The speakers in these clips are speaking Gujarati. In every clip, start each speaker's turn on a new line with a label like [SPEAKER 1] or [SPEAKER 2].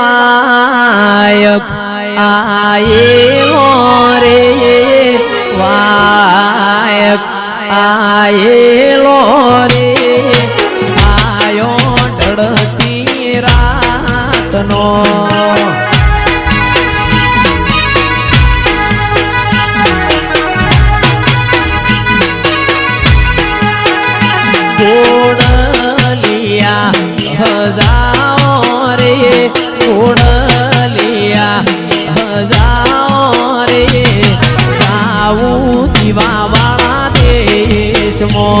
[SPEAKER 1] વાયક આયેલો રે વાયક આયેલો રે આયો ઢળતી રાતનો. ગોળ લિયા હજાર રે કુડલિયા હજાઓ રે આવું દીવાવાળા દેશમાં.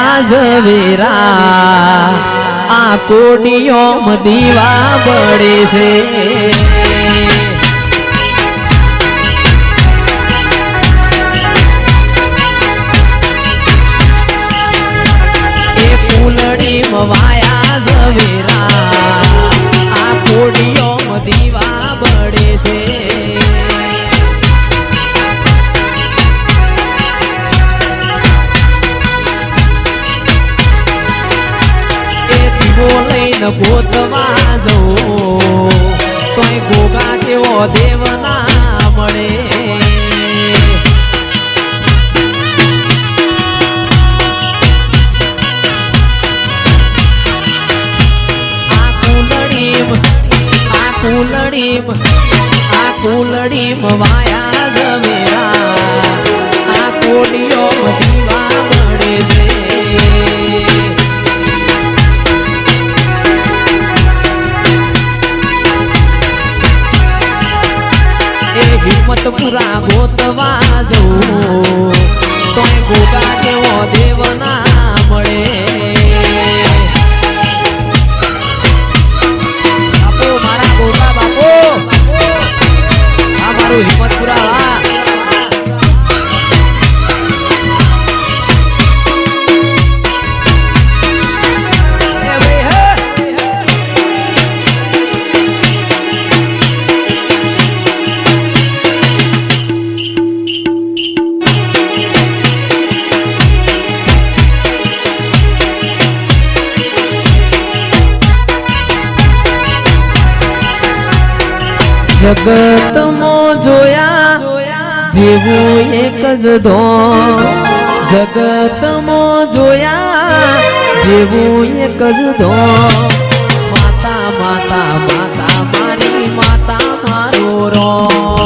[SPEAKER 1] ઝવેરા. આ કોડિયોમ દીવા પડે છે. વાયા ઝવેરા. લઈને ગોતવા જવું. તોય ગોગા જેવો દેવ ના મળે. આ કુલડીમ આ કુલડીમ વાયા ભગવાન જગતમો જોયા, જેવું એક જ ધોમ જગતમો જોયા, જેવું એક જ ધોમ માતા માતા માતા, મારી માતા, મારો રોમ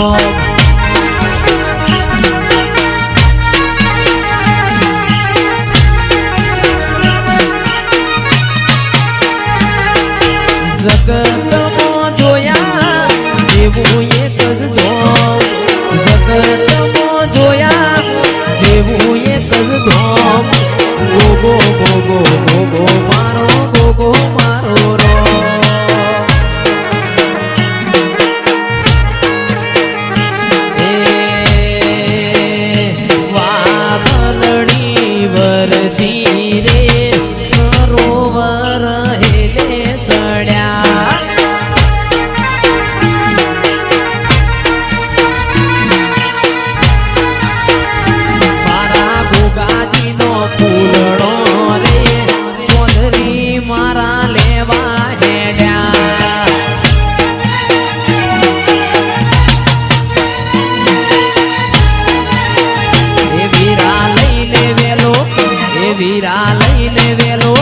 [SPEAKER 1] વીરા લઈને વેલો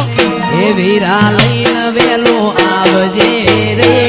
[SPEAKER 1] એ વીરા લઈને વેલો આવજે રે.